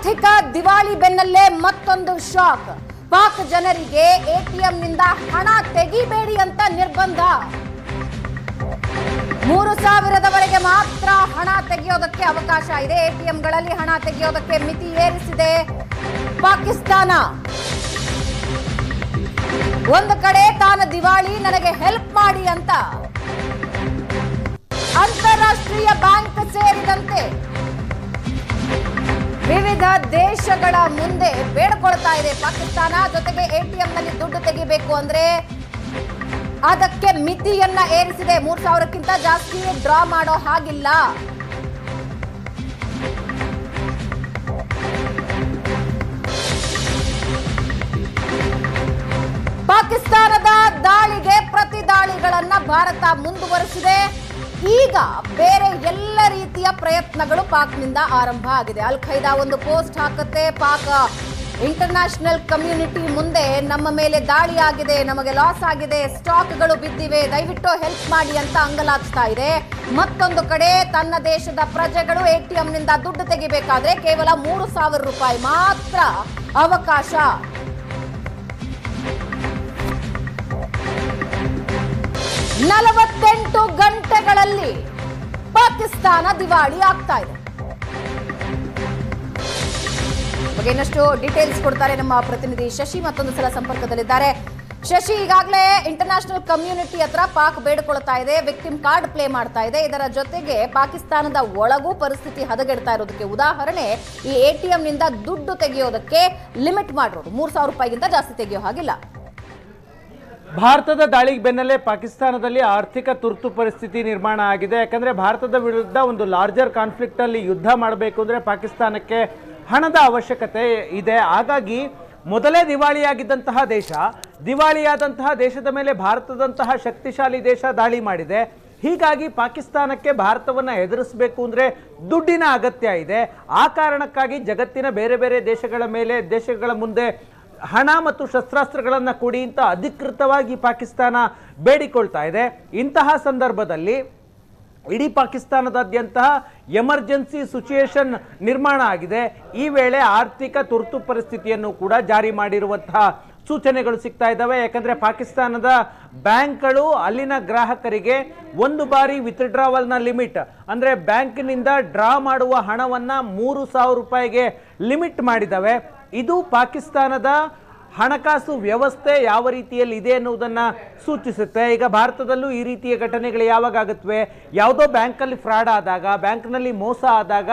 ಆರ್ಥಿಕ ದಿವಾಳಿ ಬೆನ್ನಲ್ಲೇ ಮತ್ತೊಂದು ಶಾಕ್. ಪಾಕ್ ಜನರಿಗೆ ಎಟಿಎಂನಿಂದ ಹಣ ತೆಗಿಬೇಡಿ ಅಂತ ನಿರ್ಬಂಧ. ಮೂರು ಸಾವಿರದವರೆಗೆ ಮಾತ್ರ ಹಣ ತೆಗೆಯೋದಕ್ಕೆ ಅವಕಾಶ ಇದೆ. ಎಟಿಎಂಗಳಲ್ಲಿ ಹಣ ತೆಗೆಯೋದಕ್ಕೆ ಮಿತಿ ಏರಿಸಿದೆ ಪಾಕಿಸ್ತಾನ. ಒಂದು ಕಡೆ ತಾನು ದಿವಾಳಿ, ನನಗೆ ಹೆಲ್ಪ್ ಮಾಡಿ ಅಂತ. ಅಂತಾರಾಷ್ಟ್ರೀಯ ಬ್ಯಾಂಕ್ ಸೇರಿದಂತೆ ವಿವಿಧ ದೇಶಗಳ ಮುಂದೆ ಬೇಡ್ಕೊಳ್ತಾ ಇದೆ. ಪಾಕಿಸ್ತಾನ ಜೊತೆಗೆ ಎಟಿಎಂ ನಲ್ಲಿ ದುಡ್ಡು ತೆಗಿಬೇಕು ಅಂದ್ರೆ ಅದಕ್ಕೆ ಮಿತಿಯನ್ನ ಏರಿಸಿದೆ. ಮೂರ್ ಸಾವಿರಕ್ಕಿಂತ ಜಾಸ್ತಿ ಡ್ರಾ ಮಾಡೋ ಹಾಗಿಲ್ಲ. ಪಾಕಿಸ್ತಾನದ ದಾಳಿಗೆ ಪ್ರತಿ ದಾಳಿಗಳನ್ನ ಭಾರತ ಮುಂದುವರಿಸಿದೆ. ಈಗ ಬೇರೆ ಎಲ್ಲ ರೀತಿಯ ಪ್ರಯತ್ನಗಳು ಪಾಕ್ನಿಂದ ಆರಂಭ ಆಗಿದೆ. ಅಲ್ ಖೈದಾ ಒಂದು ಪೋಸ್ಟ್ ಹಾಕುತ್ತೆ. ಪಾಕ್ ಇಂಟರ್ನ್ಯಾಷನಲ್ ಕಮ್ಯುನಿಟಿ ಮುಂದೆ ನಮ್ಮ ಮೇಲೆ ದಾಳಿ ಆಗಿದೆ ನಮಗೆ ಲಾಸ್ ಆಗಿದೆ ಸ್ಟಾಕ್ಗಳು ಬಿದ್ದಿವೆ, ದಯವಿಟ್ಟು ಹೆಲ್ಪ್ ಮಾಡಿ ಅಂತ ಅಂಗಲಾಗ್ತಾ ಇದೆ. ಮತ್ತೊಂದು ಕಡೆ ತನ್ನ ದೇಶದ ಪ್ರಜೆಗಳು ಎ ಟಿ ಎಂನಿಂದ ದುಡ್ಡು ತೆಗಿಬೇಕಾದ್ರೆ ಕೇವಲ ಮೂರು ಸಾವಿರ ರೂಪಾಯಿ ಮಾತ್ರ ಅವಕಾಶ. ನಲವತ್ತೆಂಟು ಗಂಟೆಗಳಲ್ಲಿ ಪಾಕಿಸ್ತಾನ ದಿವಾಳಿ ಆಗ್ತಾ ಇದೆ. ಬಗ್ಗೆ ಇನ್ನಷ್ಟು ಡೀಟೇಲ್ಸ್ ಕೊಡ್ತಾರೆ ನಮ್ಮ ಪ್ರತಿನಿಧಿ ಶಶಿ ಮತ್ತೊಂದು ಸಲ ಸಂಪರ್ಕದಲ್ಲಿದ್ದಾರೆ. ಶಶಿ ಈಗಾಗಲೇ ಇಂಟರ್ನ್ಯಾಷನಲ್ ಕಮ್ಯುನಿಟಿ ಹತ್ರ ಪಾಕ್ ಬೇಡ್ಕೊಳ್ತಾ ಇದೆ ವಿಕ್ಟಿಮ್ ಕಾರ್ಡ್ ಪ್ಲೇ ಮಾಡ್ತಾ ಇದೆ. ಇದರ ಜೊತೆಗೆ ಪಾಕಿಸ್ತಾನದ ಒಳಗೂ ಪರಿಸ್ಥಿತಿ ಹದಗೆಡ್ತಾ ಇರೋದಕ್ಕೆ ಉದಾಹರಣೆ ಈ ಎಟಿಎಂ ನಿಂದ ದುಡ್ಡು ತೆಗೆಯೋದಕ್ಕೆ ಲಿಮಿಟ್ ಮಾಡಿರೋದು. ಮೂರ್ ಸಾವಿರ ರೂಪಾಯಿಗಿಂತ ಜಾಸ್ತಿ ತೆಗೆಯೋ ಹಾಗಿಲ್ಲ. ಭಾರತದ ದಾಳಿಗೆ ಬೆನ್ನಲ್ಲೇ ಪಾಕಿಸ್ತಾನದಲ್ಲಿ ಆರ್ಥಿಕ ತುರ್ತು ಪರಿಸ್ಥಿತಿ ನಿರ್ಮಾಣ ಆಗಿದೆ. ಯಾಕಂದ್ರೆ ಭಾರತದ ವಿರುದ್ಧ ಒಂದು ಲಾರ್ಜರ್ ಕಾನ್ಫ್ಲಿಕ್ಟ್ ಅಲ್ಲಿ ಯುದ್ಧ ಮಾಡಬೇಕು ಅಂದ್ರೆ ಪಾಕಿಸ್ತಾನಕ್ಕೆ ಹಣದ ಅವಶ್ಯಕತೆ ಇದೆ. ಹಾಗಾಗಿ ಮೊದಲೇ ದಿವಾಳಿಯಾಗಿದ್ದಂತಹ ದೇಶ, ದಿವಾಳಿಯಾದಂತಹ ದೇಶದ ಮೇಲೆ ಭಾರತದಂತಹ ಶಕ್ತಿಶಾಲಿ ದೇಶ ದಾಳಿ ಮಾಡಿದೆ. ಹೀಗಾಗಿ ಪಾಕಿಸ್ತಾನಕ್ಕೆ ಭಾರತವನ್ನು ಎದುರಿಸಬೇಕು ಅಂದರೆ ದುಡ್ಡಿನ ಅಗತ್ಯ ಇದೆ. ಆ ಕಾರಣಕ್ಕಾಗಿ ಜಗತ್ತಿನ ಬೇರೆ ಬೇರೆ ದೇಶಗಳ ಮೇಲೆ, ದೇಶಗಳ ಮುಂದೆ ಹಣ ಮತ್ತು ಶಸ್ತ್ರಾಸ್ತ್ರಗಳನ್ನು ಕೊಡಿ ಅಂತ ಅಧಿಕೃತವಾಗಿ ಪಾಕಿಸ್ತಾನ ಬೇಡಿಕೊಳ್ತಾ ಇದೆ. ಇಂತಹ ಸಂದರ್ಭದಲ್ಲಿ ಇಡೀ ಪಾಕಿಸ್ತಾನದಾದ್ಯಂತ ಎಮರ್ಜೆನ್ಸಿ ಸಿಚುಯೇಷನ್ ನಿರ್ಮಾಣ ಆಗಿದೆ. ಈ ವೇಳೆ ಆರ್ಥಿಕ ತುರ್ತು ಪರಿಸ್ಥಿತಿಯನ್ನು ಕೂಡ ಜಾರಿ ಮಾಡಿರುವಂತಹ ಸೂಚನೆಗಳು ಸಿಗ್ತಾ ಇದ್ದಾವೆ. ಯಾಕಂದರೆ ಪಾಕಿಸ್ತಾನದ ಬ್ಯಾಂಕ್ಗಳು ಅಲ್ಲಿನ ಗ್ರಾಹಕರಿಗೆ ಒಂದು ಬಾರಿ ವಿತ್ಡ್ರಾವಲ್ನ ಲಿಮಿಟ್, ಅಂದರೆ ಬ್ಯಾಂಕ್ನಿಂದ ಡ್ರಾ ಮಾಡುವ ಹಣವನ್ನು ಮೂರು ಸಾವಿರ ರೂಪಾಯಿಗೆ ಲಿಮಿಟ್ ಮಾಡಿದ್ದಾವೆ. ಇದು ಪಾಕಿಸ್ತಾನದ ಹಣಕಾಸು ವ್ಯವಸ್ಥೆ ಯಾವ ರೀತಿಯಲ್ಲಿ ಇದೆ ಅನ್ನುವುದನ್ನು ಸೂಚಿಸುತ್ತೆ. ಈಗ ಭಾರತದಲ್ಲೂ ಈ ರೀತಿಯ ಘಟನೆಗಳು ಯಾವಾಗ ಆಗುತ್ತವೆ? ಯಾವುದೋ ಬ್ಯಾಂಕಲ್ಲಿ ಫ್ರಾಡ್ ಆದಾಗ, ಬ್ಯಾಂಕ್ನಲ್ಲಿ ಮೋಸ ಆದಾಗ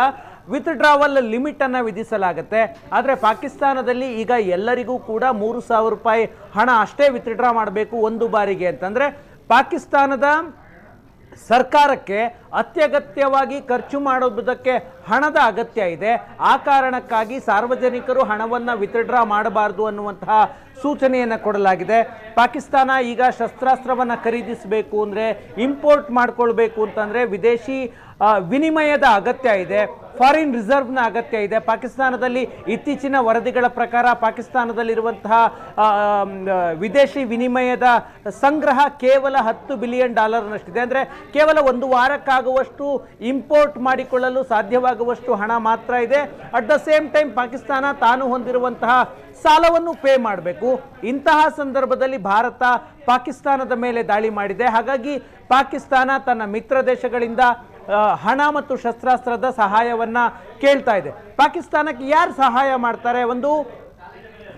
ವಿತ್ಡ್ರಾವಲ್ ಲಿಮಿಟನ್ನು ವಿಧಿಸಲಾಗುತ್ತೆ. ಆದರೆ ಪಾಕಿಸ್ತಾನದಲ್ಲಿ ಈಗ ಎಲ್ಲರಿಗೂ ಕೂಡ ಮೂರು ಸಾವಿರ ರೂಪಾಯಿ ಹಣ ಅಷ್ಟೇ ವಿತ್ಡ್ರಾ ಮಾಡಬೇಕು ಒಂದು ಬಾರಿಗೆ ಅಂತಂದರೆ ಪಾಕಿಸ್ತಾನದ ಸರ್ಕಾರಕ್ಕೆ ಅತ್ಯಗತ್ಯವಾಗಿ ಖರ್ಚು ಮಾಡೋದಕ್ಕೆ ಹಣದ ಅಗತ್ಯ ಇದೆ. ಆ ಕಾರಣಕ್ಕಾಗಿ ಸಾರ್ವಜನಿಕರು ಹಣವನ್ನು ವಿತ್ಡ್ರಾ ಮಾಡಬಾರದು ಅನ್ನುವಂತಹ ಸೂಚನೆಯನ್ನು ಕೊಡಲಾಗಿದೆ. ಪಾಕಿಸ್ತಾನ ಈಗ ಶಸ್ತ್ರಾಸ್ತ್ರವನ್ನು ಖರೀದಿಸಬೇಕು ಅಂದರೆ ಇಂಪೋರ್ಟ್ ಮಾಡಿಕೊಳ್ಬೇಕು ಅಂತಂದರೆ ವಿದೇಶಿ ವಿನಿಮಯದ ಅಗತ್ಯ ಇದೆ. ಫಾರಿನ್ ರಿಸರ್ವ್ನ ಅಗತ್ಯ ಇದೆ. ಪಾಕಿಸ್ತಾನದಲ್ಲಿ ಇತ್ತೀಚಿನ ವರದಿಗಳ ಪ್ರಕಾರ ಪಾಕಿಸ್ತಾನದಲ್ಲಿರುವಂತಹ ವಿದೇಶಿ ವಿನಿಮಯದ ಸಂಗ್ರಹ ಕೇವಲ ಹತ್ತು ಬಿಲಿಯನ್ ಡಾಲರ್ನಷ್ಟಿದೆ. ಅಂದರೆ ಕೇವಲ ಒಂದು ವಾರಕ್ಕಾಗುವಷ್ಟು ಇಂಪೋರ್ಟ್ ಮಾಡಿಕೊಳ್ಳಲು ಸಾಧ್ಯವಾಗುವಷ್ಟು ಹಣ ಮಾತ್ರ ಇದೆ. At the same time Pakistan ತಾನು ಹೊಂದಿರುವಂತಹ ಸಾಲವನ್ನು ಪೇ ಮಾಡಬೇಕು. ಇಂತಹ ಸಂದರ್ಭದಲ್ಲಿ ಭಾರತ ಪಾಕಿಸ್ತಾನದ ಮೇಲೆ ದಾಳಿ ಮಾಡಿದೆ. ಹಾಗಾಗಿ ಪಾಕಿಸ್ತಾನ ತನ್ನ ಮಿತ್ರ ದೇಶಗಳಿಂದ ಹಣ ಮತ್ತು ಶಸ್ತ್ರಾಸ್ತ್ರದ ಸಹಾಯವನ್ನ ಕೇಳ್ತಾ ಇದೆ. ಪಾಕಿಸ್ತಾನಕ್ಕೆ ಯಾರು ಸಹಾಯ ಮಾಡ್ತಾರೆ? ಒಂದು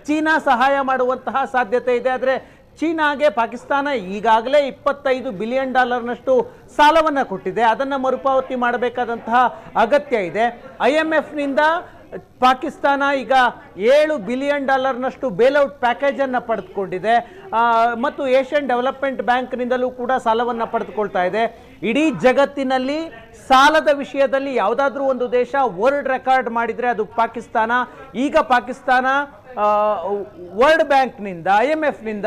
ಚೀನಾ ಸಹಾಯ ಮಾಡುವಂತಹ ಸಾಧ್ಯತೆ ಇದೆ. ಆದರೆ ಚೀನಾಗೆ ಪಾಕಿಸ್ತಾನ ಈಗಾಗಲೇ ಇಪ್ಪತ್ತೈದು ಬಿಲಿಯನ್ ಡಾಲರ್ನಷ್ಟು ಸಾಲವನ್ನು ಕೊಟ್ಟಿದೆ. ಅದನ್ನು ಮರುಪಾವತಿ ಮಾಡಬೇಕಾದಂತಹ ಅಗತ್ಯ ಇದೆ. ಐ ಎಂ ಎಫ್ನಿಂದ ಪಾಕಿಸ್ತಾನ ಈಗ ಏಳು ಬಿಲಿಯನ್ ಡಾಲರ್ನಷ್ಟು ಬೇಲ್ಔಟ್ ಪ್ಯಾಕೇಜನ್ನು ಪಡೆದುಕೊಂಡಿದೆ. ಮತ್ತು ಏಷ್ಯನ್ ಡೆವಲಪ್ಮೆಂಟ್ ಬ್ಯಾಂಕ್ನಿಂದಲೂ ಕೂಡ ಸಾಲವನ್ನು ಪಡೆದುಕೊಳ್ತಾ ಇದೆ. ಇಡೀ ಜಗತ್ತಿನಲ್ಲಿ ಸಾಲದ ವಿಷಯದಲ್ಲಿ ಯಾವುದಾದ್ರೂ ಒಂದು ದೇಶ ವರ್ಲ್ಡ್ ರೆಕಾರ್ಡ್ ಮಾಡಿದರೆ ಅದು ಪಾಕಿಸ್ತಾನ. ಈಗ ಪಾಕಿಸ್ತಾನ ವರ್ಲ್ಡ್ ಬ್ಯಾಂಕ್ನಿಂದ ಐ ಎಂ ಎಫ್ನಿಂದ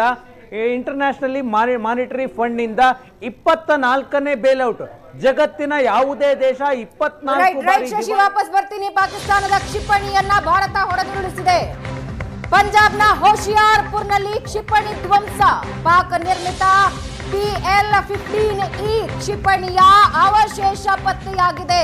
ಇಂಟರ್ನ್ಯಾಷನಲಿ ಮಾನಿ ಮಾನಿಟರಿ ಫಂಡ್ನಿಂದ ಇಪ್ಪತ್ತ ನಾಲ್ಕನೇ ಬೇಲ್ಔಟ್ ಜಗತ್ತಿನ ಯಾವುದೇ ದೇಶ ಇಪ್ಪತ್ನಾಲ್ಕು ಶಶಿ ವಾಪಸ್ ಬರ್ತೀನಿ. ಪಾಕಿಸ್ತಾನದ ಕ್ಷಿಪಣಿಯನ್ನ ಭಾರತ ಹೊಡೆದುರುಳಿಸಿದೆ ಪಂಜಾಬ್ನ ಹೋಶಿಯಾರ್ಪುರ್ನಲ್ಲಿ ಕ್ಷಿಪಣಿ ಧ್ವಂಸ. ಪಾಕ್ ನಿರ್ಮಿತ ಪಿಎಲ್ ಫಿಫ್ಟೀನ್ ಇ ಕ್ಷಿಪಣಿಯ ಅವಶೇಷ ಪತ್ತೆಯಾಗಿದೆ.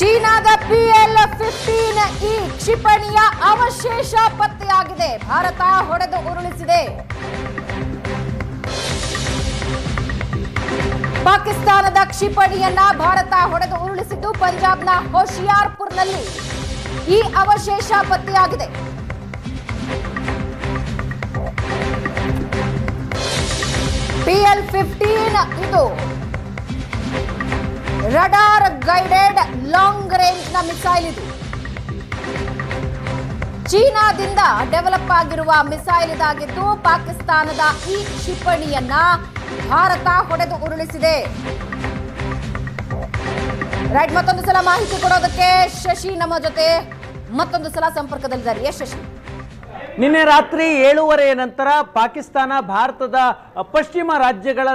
ಚೀನಾದ ಪಿಎಲ್ ಫಿಫ್ಟೀನ್ ಇ ಕ್ಷಿಪಣಿಯ ಅವಶೇಷ ಪತ್ತೆಯಾಗಿದೆ. ಭಾರತ ಹೊಡೆದು ಉರುಳಿಸಿದೆ. ಪಾಕಿಸ್ತಾನದ ಕ್ಷಿಪಣಿಯನ್ನ ಭಾರತ ಹೊಡೆದು ಉರುಳಿಸಿದ್ದು ಪಂಜಾಬ್ನ ಹೋಶಿಯಾರ್ಪುರ್ನಲ್ಲಿ. ಈ ಅವಶೇಷ ಪತ್ತೆಯಾಗಿದೆ. ಪಿಎಲ್ ಫಿಫ್ಟೀನ್ ಇದು. ರಡಾರ್ ಗೈಡೆಡ್ ಲಾಂಗ್ನ ಮಿಸೈಲ್ ಇದು. ಚೀನಾದಿಂದ ಡೆವಲಪ್ ಆಗಿರುವ ಮಿಸೈಲ್ ಇದಾಗಿದ್ದು ಪಾಕಿಸ್ತಾನದ ಈ ಕ್ಷಿಪಣಿಯನ್ನ ಭಾರತ ಹೊಡೆದು ಉರುಳಿಸಿದೆ. ರೈಟ್, ಮತ್ತೊಂದು ಸಲ ಮಾಹಿತಿ ಕೊಡೋದಕ್ಕೆ ಶಶಿ ನಮ್ಮ ಜೊತೆ. ಮತ್ತೊಂದು ಸಲ ಸಂಪರ್ಕದಲ್ಲಿದ್ದಾರೆ. ಎಸ್, ಶಶಿ. ನಿನ್ನೆ ರಾತ್ರಿ ಏಳೂವರೆಯ ನಂತರ ಪಾಕಿಸ್ತಾನ, ಭಾರತದ ಪಶ್ಚಿಮ ರಾಜ್ಯಗಳ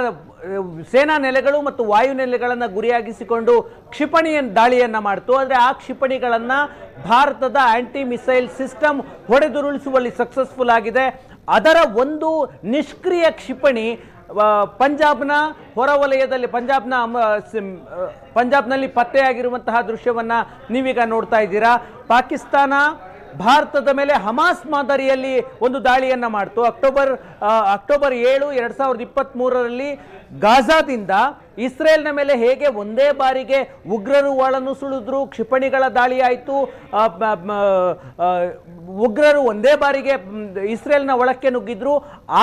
ಸೇನಾ ನೆಲೆಗಳು ಮತ್ತು ವಾಯು ನೆಲೆಗಳನ್ನು ಗುರಿಯಾಗಿಸಿಕೊಂಡು ಕ್ಷಿಪಣಿಯ ದಾಳಿಯನ್ನು ಮಾಡಿತು. ಆದರೆ ಆ ಕ್ಷಿಪಣಿಗಳನ್ನು ಭಾರತದ ಆಂಟಿ ಮಿಸೈಲ್ ಸಿಸ್ಟಮ್ ಹೊಡೆದುರುಳಿಸುವಲ್ಲಿ ಸಕ್ಸಸ್ಫುಲ್ ಆಗಿದೆ. ಅದರ ಒಂದು ನಿಷ್ಕ್ರಿಯ ಕ್ಷಿಪಣಿ ಪಂಜಾಬ್ನ ಹೊರವಲಯದಲ್ಲಿ ಪಂಜಾಬ್ನ ಪಂಜಾಬ್ನಲ್ಲಿ ಪತ್ತೆಯಾಗಿರುವಂತಹ ದೃಶ್ಯವನ್ನ ನೀವೀಗ ನೋಡ್ತಾ ಇದ್ದೀರಾ. ಪಾಕಿಸ್ತಾನ ಭಾರತದ ಮೇಲೆ ಹಮಾಸ್ ಮಾದರಿಯಲ್ಲಿ ಒಂದು ದಾಳಿಯನ್ನ ಮಾಡ್ತು. ಅಕ್ಟೋಬರ್ ಅಕ್ಟೋಬರ್ ಏಳು, ಎರಡು ಸಾವಿರದ ಇಪ್ಪತ್ತ್ ಮೂರರಲ್ಲಿ ಗಾಜಾದಿಂದ ಇಸ್ರೇಲ್ನ ಮೇಲೆ ಹೇಗೆ ಒಂದೇ ಬಾರಿಗೆ ಉಗ್ರರು ಒಳನು ಸುಳಿದ್ರು, ಕ್ಷಿಪಣಿಗಳ ದಾಳಿ ಆಯಿತು ಉಗ್ರರು ಒಂದೇ ಬಾರಿಗೆ ಇಸ್ರೇಲ್ನ ಒಳಕ್ಕೆ ನುಗ್ಗಿದ್ರು,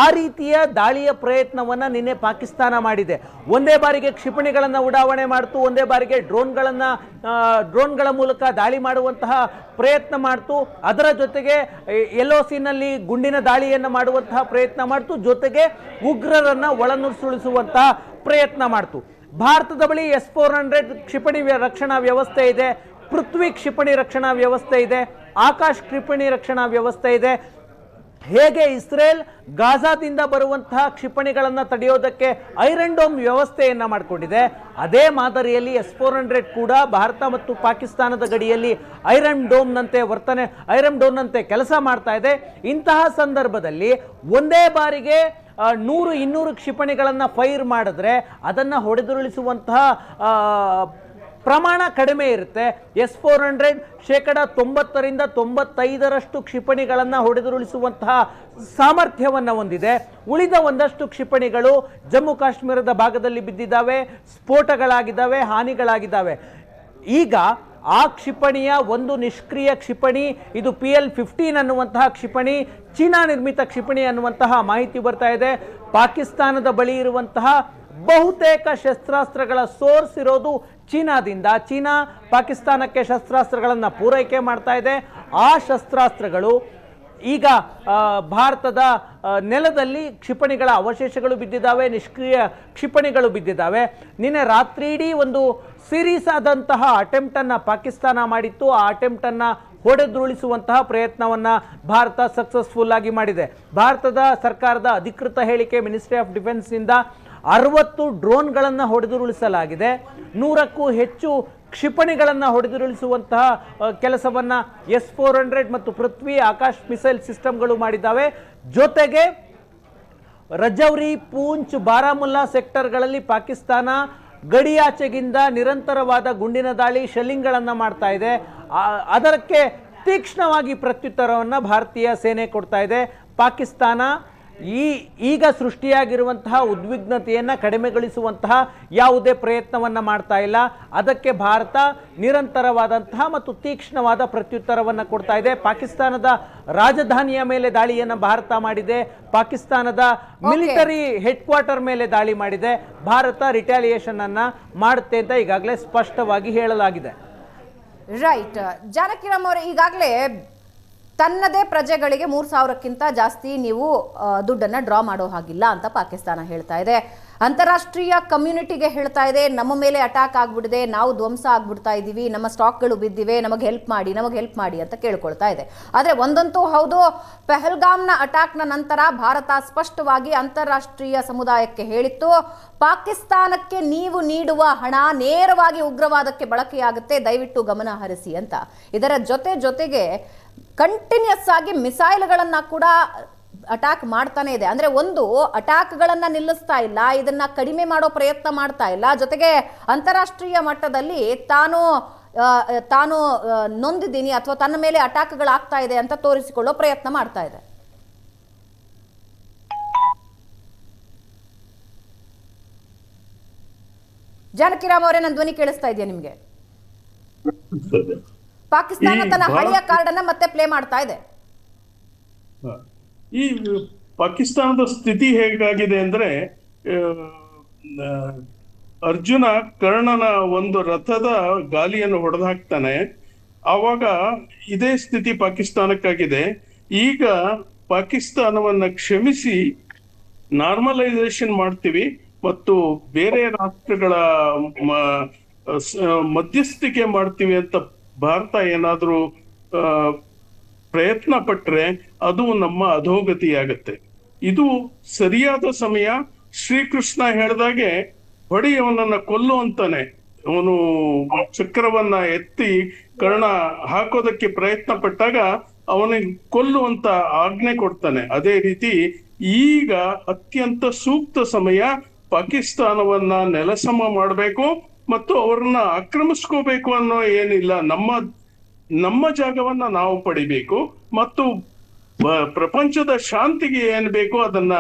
ಆ ರೀತಿಯ ದಾಳಿಯ ಪ್ರಯತ್ನವನ್ನು ನಿನ್ನೆ ಪಾಕಿಸ್ತಾನ ಮಾಡಿದೆ. ಒಂದೇ ಬಾರಿಗೆ ಕ್ಷಿಪಣಿಗಳನ್ನು ಉಡಾವಣೆ ಮಾಡ್ತು, ಒಂದೇ ಬಾರಿಗೆ ಡ್ರೋನ್ಗಳನ್ನು ಡ್ರೋನ್ಗಳ ಮೂಲಕ ದಾಳಿ ಮಾಡುವಂತಹ ಪ್ರಯತ್ನ ಮಾಡ್ತು. ಅದರ ಜೊತೆಗೆ ಎಲ್ ಸಿನಲ್ಲಿ ಗುಂಡಿನ ದಾಳಿಯನ್ನು ಮಾಡುವಂತಹ ಪ್ರಯತ್ನ ಮಾಡ್ತು. ಜೊತೆಗೆ ಉಗ್ರರನ್ನು ಉಗ್ರರನ್ನ ಒಳನುಸುಳಿಸುವಂತಹ ಪ್ರಯತ್ನ ಮಾಡ್ತು. ಭಾರತದ ಬಳಿ ಎಸ್ ಫೋರ್ ಹಂಡ್ರೆಡ್ ಕ್ಷಿಪಣಿ ರಕ್ಷಣಾ ವ್ಯವಸ್ಥೆ ಇದೆ. ಪೃಥ್ವಿ ಕ್ಷಿಪಣಿ ರಕ್ಷಣಾ ವ್ಯವಸ್ಥೆ ಇದೆ. ಆಕಾಶ್ ಕ್ಷಿಪಣಿ ರಕ್ಷಣಾ ವ್ಯವಸ್ಥೆ ಇದೆ. ಹೇಗೆ ಇಸ್ರೇಲ್ ಗಾಜಾದಿಂದ ಬರುವಂತಹ ಕ್ಷಿಪಣಿಗಳನ್ನು ತಡೆಯೋದಕ್ಕೆ ಐರನ್ ಡೋಮ್ ವ್ಯವಸ್ಥೆಯನ್ನು ಮಾಡಿಕೊಂಡಿದೆ. ಅದೇ ಮಾದರಿಯಲ್ಲಿ ಎಸ್ ಫೋರ್ ಹಂಡ್ರೆಡ್ ಕೂಡ ಭಾರತ ಮತ್ತು ಪಾಕಿಸ್ತಾನದ ಗಡಿಯಲ್ಲಿ ಐರನ್ ಡೋಮ್ನಂತೆ ವರ್ತನೆ ಐರನ್ ಡೋಮ್ನಂತೆ ಕೆಲಸ ಮಾಡ್ತಾ ಇದೆ. ಇಂತಹ ಸಂದರ್ಭದಲ್ಲಿ ಒಂದೇ ಬಾರಿಗೆ ನೂರು, ಇನ್ನೂರು ಕ್ಷಿಪಣಿಗಳನ್ನು ಫೈರ್ ಮಾಡಿದ್ರೆ ಅದನ್ನು ಹೊಡೆದುರುಳಿಸುವಂತಹ ಪ್ರಮಾಣ ಕಡಿಮೆ ಇರುತ್ತೆ. ಎಸ್ ಫೋರ್ ಹಂಡ್ರೆಡ್ ಶೇಕಡ ತೊಂಬತ್ತರಿಂದ ತೊಂಬತ್ತೈದರಷ್ಟು ಕ್ಷಿಪಣಿಗಳನ್ನು ಹೊಡೆದುರುಳಿಸುವಂತಹ ಸಾಮರ್ಥ್ಯವನ್ನು ಹೊಂದಿದೆ. ಉಳಿದ ಒಂದಷ್ಟು ಕ್ಷಿಪಣಿಗಳು ಜಮ್ಮು ಕಾಶ್ಮೀರದ ಭಾಗದಲ್ಲಿ ಬಿದ್ದಿದ್ದಾವೆ, ಸ್ಫೋಟಗಳಾಗಿದ್ದಾವೆ, ಹಾನಿಗಳಾಗಿದ್ದಾವೆ. ಈಗ ಆ ಕ್ಷಿಪಣಿಯ ಒಂದು ನಿಷ್ಕ್ರಿಯ ಕ್ಷಿಪಣಿ, ಇದು ಪಿ ಎಲ್ ಫಿಫ್ಟೀನ್ ಅನ್ನುವಂತಹ ಕ್ಷಿಪಣಿ, ಚೀನಾ ನಿರ್ಮಿತ ಕ್ಷಿಪಣಿ ಅನ್ನುವಂತಹ ಮಾಹಿತಿ ಬರ್ತಾ ಇದೆ. ಪಾಕಿಸ್ತಾನದ ಬಳಿ ಇರುವಂತಹ ಬಹುತೇಕ ಶಸ್ತ್ರಾಸ್ತ್ರಗಳ ಸೋರ್ಸ್ ಇರೋದು ಚೀನಾದಿಂದ. ಚೀನಾ ಪಾಕಿಸ್ತಾನಕ್ಕೆ ಶಸ್ತ್ರಾಸ್ತ್ರಗಳನ್ನು ಪೂರೈಕೆ ಮಾಡ್ತಾ ಇದೆ. ಆ ಶಸ್ತ್ರಾಸ್ತ್ರಗಳು ಈಗ ಭಾರತದ ನೆಲದಲ್ಲಿ ಕ್ಷಿಪಣಿಗಳ ಅವಶೇಷಗಳು ಬಿದ್ದಿದ್ದಾವೆ, ನಿಷ್ಕ್ರಿಯ ಕ್ಷಿಪಣಿಗಳು ಬಿದ್ದಿದ್ದಾವೆ. ನಿನ್ನೆ ರಾತ್ರಿ ಇಡೀ ಒಂದು ಸೀರೀಸ್ ಆದಂತಹ ಅಟೆಂಪ್ಟ್ ಅನ್ನ ಪಾಕಿಸ್ತಾನ ಮಾಡಿತ್ತು. ಆ ಅಟೆಂಪ್ಟನ್ನು ಹೊಡೆದುರುಳಿಸುವಂತಹ ಪ್ರಯತ್ನವನ್ನ ಭಾರತ ಸಕ್ಸಸ್ಫುಲ್ ಆಗಿ ಮಾಡಿದೆ. ಭಾರತದ ಸರ್ಕಾರದ ಅಧಿಕೃತ ಹೇಳಿಕೆ ಮಿನಿಸ್ಟ್ರಿ ಆಫ್ ಡಿಫೆನ್ಸ್ನಿಂದ ಅರವತ್ತು ಡ್ರೋನ್ಗಳನ್ನು ಹೊಡೆದುರುಳಿಸಲಾಗಿದೆ. ನೂರಕ್ಕೂ ಹೆಚ್ಚು ಕ್ಷಿಪಣಿಗಳನ್ನು ಹೊಡೆದುರುಳಿಸುವಂತಹ ಕೆಲಸವನ್ನ ಎಸ್ ಫೋರ್ ಹಂಡ್ರೆಡ್ ಮತ್ತು ಪೃಥ್ವಿ ಆಕಾಶ್ ಮಿಸೈಲ್ ಸಿಸ್ಟಮ್ಗಳು ಮಾಡಿದ್ದಾವೆ. ಜೊತೆಗೆ ರಜೌರಿ, ಪೂಂಚ್, ಬಾರಾಮುಲ್ಲಾ ಸೆಕ್ಟರ್ಗಳಲ್ಲಿ ಪಾಕಿಸ್ತಾನ ಗಡಿಯಾಚೆಗಿಂದ ನಿರಂತರವಾದ ಗುಂಡಿನ ದಾಳಿ ಶೆಲ್ಲಿಂಗ್ಗಳನ್ನು ಮಾಡ್ತಾ ಇದೆ. ಅದಕ್ಕೆ ತೀಕ್ಷ್ಣವಾಗಿ ಪ್ರತ್ಯುತ್ತರವನ್ನು ಭಾರತೀಯ ಸೇನೆ ಕೊಡ್ತಾ ಇದೆ. ಪಾಕಿಸ್ತಾನ ಈ ಈಗ ಸೃಷ್ಟಿಯಾಗಿರುವಂತಹ ಉದ್ವಿಗ್ನತೆಯನ್ನು ಕಡಿಮೆಗೊಳಿಸುವಂತಹ ಯಾವುದೇ ಪ್ರಯತ್ನವನ್ನು ಮಾಡ್ತಾ ಇಲ್ಲ. ಅದಕ್ಕೆ ಭಾರತ ನಿರಂತರವಾದಂತಹ ಮತ್ತು ತೀಕ್ಷ್ಣವಾದ ಪ್ರತ್ಯುತ್ತರವನ್ನು ಕೊಡ್ತಾ ಇದೆ. ಪಾಕಿಸ್ತಾನದ ರಾಜಧಾನಿಯ ಮೇಲೆ ದಾಳಿಯನ್ನು ಭಾರತ ಮಾಡಿದೆ. ಪಾಕಿಸ್ತಾನದ ಮಿಲಿಟರಿ ಹೆಡ್ ಕ್ವಾರ್ಟರ್ ಮೇಲೆ ದಾಳಿ ಮಾಡಿದೆ. ಭಾರತ ರಿಟ್ಯಾಲಿಯೇಷನ್ ಅನ್ನ ಮಾಡುತ್ತೆ ಅಂತ ಈಗಾಗಲೇ ಸ್ಪಷ್ಟವಾಗಿ ಹೇಳಲಾಗಿದೆ. ರೈಟ್ ಜಾನಕಿರಾಮ್ ಅವರು ಈಗಾಗಲೇ ತನ್ನದೇ ಪ್ರಜೆಗಳಿಗೆ ಮೂರು ಸಾವಿರಕ್ಕಿಂತ ಜಾಸ್ತಿ ನೀವು ದುಡ್ಡನ್ನು ಡ್ರಾ ಮಾಡೋ ಹಾಗಿಲ್ಲ ಅಂತ ಪಾಕಿಸ್ತಾನ ಹೇಳ್ತಾ ಇದೆ. ಅಂತಾರಾಷ್ಟ್ರೀಯ ಕಮ್ಯುನಿಟಿಗೆ ಹೇಳ್ತಾ ಇದೆ, ನಮ್ಮ ಮೇಲೆ ಅಟ್ಯಾಕ್ ಆಗ್ಬಿಡಿದೆ ನಾವು ಧ್ವಂಸ ಆಗ್ಬಿಡ್ತಾ ಇದ್ದೀವಿ, ನಮ್ಮ ಸ್ಟಾಕ್ಗಳು ಬಿದ್ದಿವೆ, ನಮಗೆ ಹೆಲ್ಪ್ ಮಾಡಿ, ನಮಗೆ ಹೆಲ್ಪ್ ಮಾಡಿ ಅಂತ ಕೇಳ್ಕೊಳ್ತಾ ಇದೆ. ಆದರೆ ಒಂದಂತೂ ಹೌದು, ಪೆಹಲ್ಗಾಮ್ನ ಅಟ್ಯಾಕ್ನ ನಂತರ ಭಾರತ ಸ್ಪಷ್ಟವಾಗಿ ಅಂತಾರಾಷ್ಟ್ರೀಯ ಸಮುದಾಯಕ್ಕೆ ಹೇಳಿತ್ತು, ಪಾಕಿಸ್ತಾನಕ್ಕೆ ನೀವು ನೀಡುವ ಹಣ ನೇರವಾಗಿ ಉಗ್ರವಾದಕ್ಕೆ ಬಳಕೆಯಾಗುತ್ತೆ, ದಯವಿಟ್ಟು ಗಮನ ಹರಿಸಿ ಅಂತ. ಇದರ ಜೊತೆ ಜೊತೆಗೆ ಕಂಟಿನ್ಯೂಸ್ ಆಗಿ ಮಿಸೈಲ್ಗಳನ್ನ ಕೂಡ ಅಟ್ಯಾಕ್ ಮಾಡ್ತಾನೆ ಇದೆ. ಅಂದ್ರೆ ಒಂದು ಅಟ್ಯಾಕ್ಗಳನ್ನ ನಿಲ್ಲಿಸ್ತಾ ಇಲ್ಲ ಇದನ್ನ ಕಡಿಮೆ ಮಾಡೋ ಪ್ರಯತ್ನ ಮಾಡ್ತಾ ಇಲ್ಲ. ಜೊತೆಗೆ ಅಂತಾರಾಷ್ಟ್ರೀಯ ಮಟ್ಟದಲ್ಲಿ ತಾನು ತಾನು ನೊಂದಿದ್ದೀನಿ ಅಥವಾ ತನ್ನ ಮೇಲೆ ಅಟ್ಯಾಕ್ಗಳಾಗ್ತಾ ಇದೆ ಅಂತ ತೋರಿಸಿಕೊಳ್ಳೋ ಪ್ರಯತ್ನ ಮಾಡ್ತಾ ಇದೆ. ಜಾನಕಿರಾಮ್ ಅವರೇ ನನ್ನ ಧ್ವನಿ ಕೇಳಿಸ್ತಾ ಇದೆಯಾ ನಿಮ್ಗೆ? ಪಾಕಿಸ್ತಾನ ತನ್ನ ಹಳೆಯ ಕಾರ್ಡ್ ಅನ್ನ ಮತ್ತೆ ಪ್ಲೇ ಮಾಡ್ತಾ ಇದೆ. ಈ ಪಾಕಿಸ್ತಾನದ ಸ್ಥಿತಿ ಹೇಗಾಗಿದೆ ಅಂದ್ರೆ ಅರ್ಜುನ ಕರ್ಣನ ಒಂದು ರಥದ ಗಾಲಿಯನ್ನು ಹೊಡೆದು ಹಾಕ್ತಾನೆ ಆವಾಗ ಇದೇ ಸ್ಥಿತಿ ಪಾಕಿಸ್ತಾನಕ್ಕಾಗಿದೆ. ಈಗ ಪಾಕಿಸ್ತಾನವನ್ನ ಕ್ಷಮಿಸಿ ನಾರ್ಮಲೈಸೇಷನ್ ಮಾಡ್ತೀವಿ ಮತ್ತು ಬೇರೆ ರಾಷ್ಟ್ರಗಳ ಮಧ್ಯಸ್ಥಿಕೆ ಮಾಡ್ತೀವಿ ಅಂತ ಭಾರತ ಏನಾದ್ರೂ ಪ್ರಯತ್ನ ಪಟ್ರೆ ಅದು ನಮ್ಮ ಅಧೋಗತಿಯಾಗತ್ತೆ. ಇದು ಸರಿಯಾದ ಸಮಯ, ಶ್ರೀಕೃಷ್ಣ ಹೇಳ್ದಾಗೆ ಹೊಡೆಯವನನ್ನ ಕೊಲ್ಲು ಅಂತಾನೆ. ಅವನು ಚಕ್ರವನ್ನ ಎತ್ತಿ ಕರ್ಣ ಹಾಕೋದಕ್ಕೆ ಪ್ರಯತ್ನ ಪಟ್ಟಾಗ ಅವನಿಗೆ ಕೊಲ್ಲುವಂತ ಆಜ್ಞೆ ಕೊಡ್ತಾನೆ. ಅದೇ ರೀತಿ ಈಗ ಅತ್ಯಂತ ಸೂಕ್ತ ಸಮಯ, ಪಾಕಿಸ್ತಾನವನ್ನ ನೆಲಸಮ ಮಾಡಬೇಕು ಮತ್ತು ಅವರನ್ನ ಆಕ್ರಮಿಸ್ಕೋಬೇಕು ಅನ್ನೋ ಏನಿಲ್ಲ, ನಮ್ಮ ನಮ್ಮ ಜಾಗವನ್ನ ನಾವು ಪಡಿಬೇಕು ಮತ್ತು ಪ್ರಪಂಚದ ಶಾಂತಿಗೆ ಏನ್ ಬೇಕೋ ಅದನ್ನ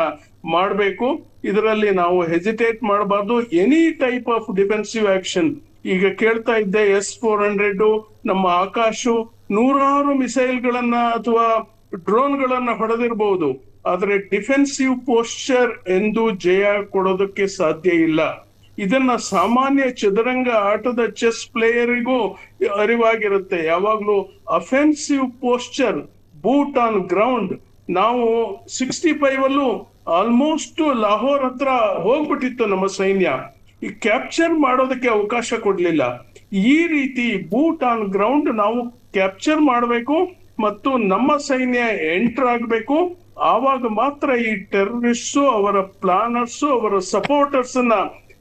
ಮಾಡಬೇಕು. ಇದರಲ್ಲಿ ನಾವು ಹೆಜಿಟೇಟ್ ಮಾಡಬಾರ್ದು. Any type of defensive action ಈಗ ಕೇಳ್ತಾ ಇದ್ದೆ, ಎಸ್ ಫೋರ್ ಹಂಡ್ರೆಡ್, ನಮ್ಮ ಆಕಾಶು ನೂರಾರು ಮಿಸೈಲ್ ಗಳನ್ನ ಅಥವಾ ಡ್ರೋನ್ಗಳನ್ನ ಹೊಡೆದಿರಬಹುದು ಆದರೆ ಡಿಫೆನ್ಸಿವ್ ಪೋಸ್ಚರ್ ಎಂದು ಜಯ ಕೊಡೋದಕ್ಕೆ ಸಾಧ್ಯ ಇಲ್ಲ. ಇದನ್ನ ಸಾಮಾನ್ಯ ಚದುರಂಗ ಆಟದ ಚೆಸ್ ಪ್ಲೇಯರಿಗೂ ಅರಿವಾಗಿರುತ್ತೆ. ಯಾವಾಗ್ಲೂ offensive posture boot on ground ನಾವು ಸಿಕ್ಸ್ಟಿ ಫೈವ್ ಅಲ್ಲೂ ಆಲ್ಮೋಸ್ಟ್ ಲಾಹೋರ್ ಹತ್ರ ಹೋಗ್ಬಿಟ್ಟಿತ್ತು ನಮ್ಮ ಸೈನ್ಯ. ಈ ಕ್ಯಾಪ್ಚರ್ ಮಾಡೋದಕ್ಕೆ ಅವಕಾಶ ಕೊಡ್ಲಿಲ್ಲ. ಈ ರೀತಿ ಬೂಟ್ ಆನ್ ಗ್ರೌಂಡ್ ನಾವು ಕ್ಯಾಪ್ಚರ್ ಮಾಡಬೇಕು ಮತ್ತು ನಮ್ಮ ಸೈನ್ಯ ಎಂಟರ್ ಆಗಬೇಕು. ಆವಾಗ ಮಾತ್ರ ಈ ಟೆರರಿಸ್ಟ್ ಅವರ ಪ್ಲಾನರ್ಸ್ ಅವರ ಸಪೋರ್ಟರ್ಸ್ ಅನ್ನ